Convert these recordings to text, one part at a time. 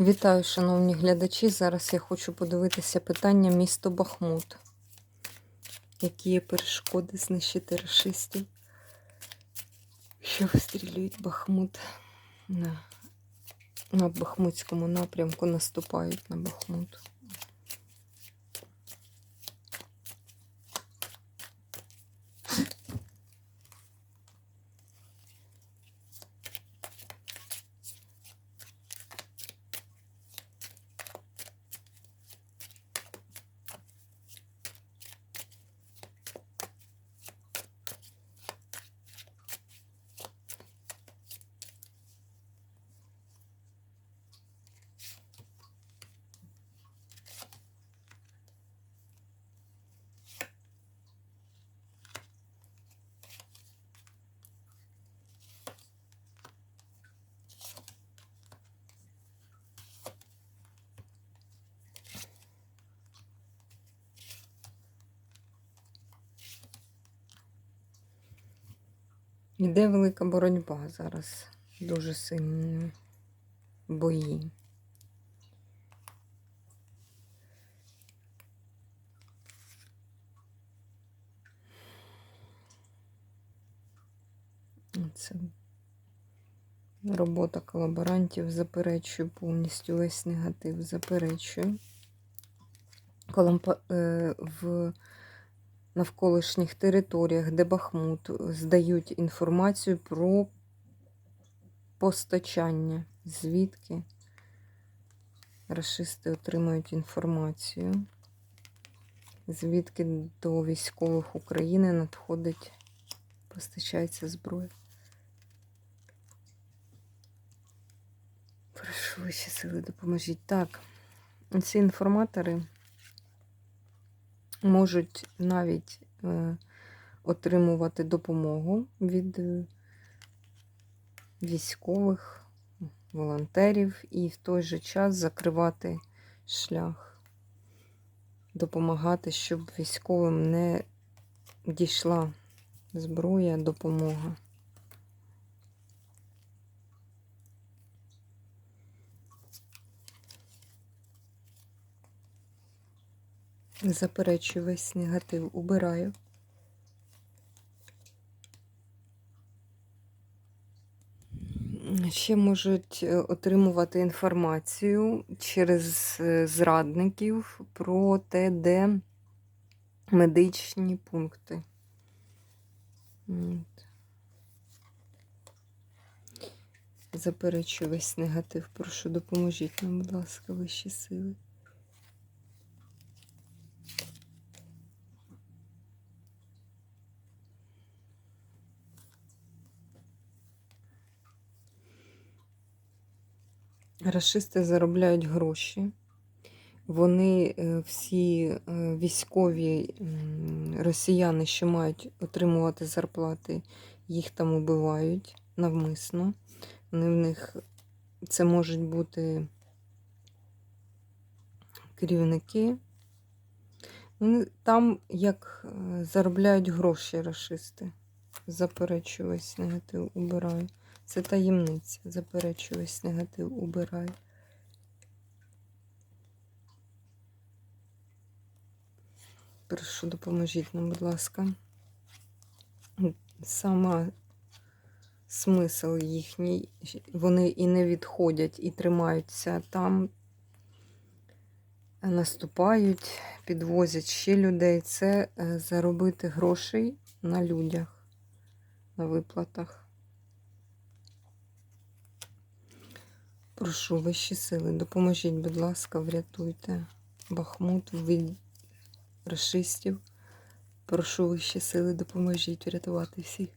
Вітаю, шановні глядачі. Зараз я хочу подивитися питання місто Бахмут. Які є перешкоди знищити рашистів, що вистрілюють Бахмут на, на Бахмутському напрямку, наступають на Бахмут. Йде велика боротьба зараз. Дуже сильні бої. Це робота колаборантів заперечую повністю весь негатив заперечую. Колампа... е, в навколишніх територіях, де Бахмут, здають інформацію про постачання, звідки рашисти отримують інформацію, звідки до військових України надходить, постачається зброя. Прошу ваші сили, допоможіть. Так, ці інформатори можуть навіть е, отримувати допомогу від е, військових, волонтерів і в той же час закривати шлях, допомагати, щоб військовим не дійшла зброя, допомога. Заперечую весь негатив, убираю. Ще можуть е, отримувати інформацію через е, зрадників про те, де медичні пункти. Заперечую весь негатив. Прошу, допоможіть нам, будь ласка, вищі сили. Рашисти заробляють гроші. Вони е, всі е, військові росіяни, що мають отримувати зарплати, їх там убивають навмисно. Вони в них це можуть бути керівники. Вони там як е, заробляють гроші рашисти. Заперечую весь негатив, убираю. Це таємниця. Заперечую весь негатив, убираю. Прошу, допоможіть нам, будь ласка. Сама смисл їхній, вони і не відходять, і тримаються там, наступають, підвозять ще людей. Це е, заробити грошей на людях, на виплатах. Прошу вищі сили, допоможіть, будь ласка, врятуйте Бахмут від расистів. Прошу вищі сили, допоможіть врятувати всіх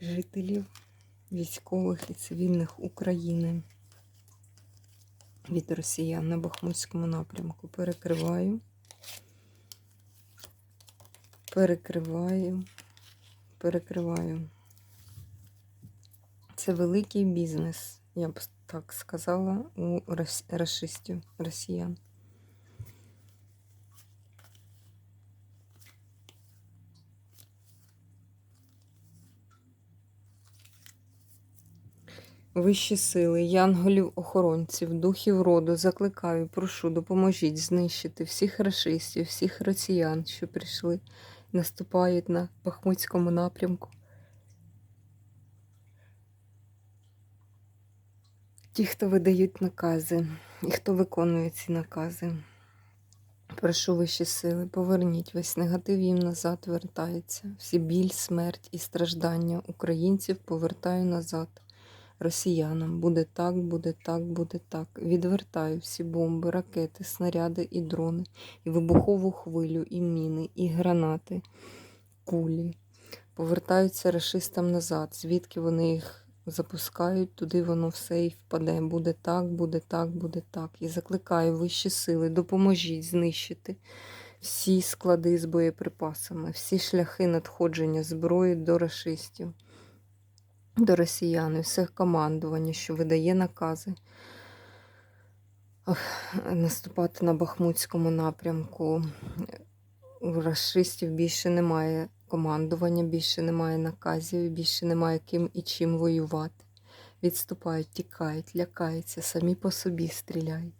жителів, військових і цивільних України від росіян на Бахмутському напрямку. Перекриваю, перекриваю, перекриваю. Це великий бізнес, я б так сказала, у расистів, росіян. Вищі сили, янголів, охоронців, духів роду, закликаю, прошу, допоможіть знищити всіх рашистів, всіх росіян, що прийшли, наступають на Бахмутському напрямку. Ті, хто видають накази, і хто виконує ці накази. Прошу вищі сили, поверніть весь негатив їм назад вертається. Всі біль, смерть і страждання українців повертаю назад. Росіянам буде так, буде так, буде так. Відвертаю всі бомби, ракети, снаряди і дрони, і вибухову хвилю, і міни, і гранати, кулі. Повертаються рашистам назад, звідки вони їх запускають, туди воно все і впаде. Буде так, буде так, буде так. І закликаю вищі сили, допоможіть знищити всі склади з боєприпасами, всі шляхи надходження зброї до рашистів, до росіян, і все командування, що видає накази наступати на Бахмутському напрямку. У рашистів більше немає командування, більше немає наказів, більше немає ким і чим воювати. Відступають, тікають, лякаються, самі по собі стріляють.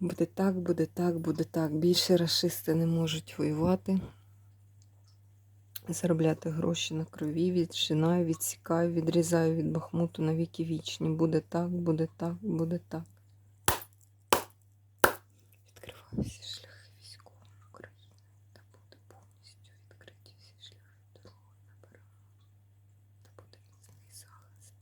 Буде так, буде так, буде так. Більше рашисти не можуть воювати, заробляти гроші на крові, віджинаю, відсікаю, відрізаю від Бахмуту на віки вічні. Буде так, буде так, буде так. Всі шляхи військової України та буде повністю відкриті всі шляхи дороги на перемогу. Та буде міцний захист.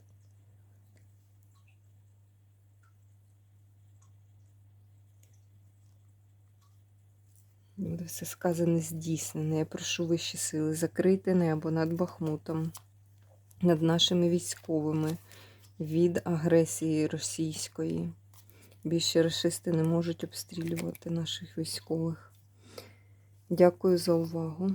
Буде все сказане здійснене. Я прошу вищі сили закрити небо над Бахмутом, над нашими військовими від агресії російської. Більше расисти не можуть обстрілювати наших військових. Дякую за увагу.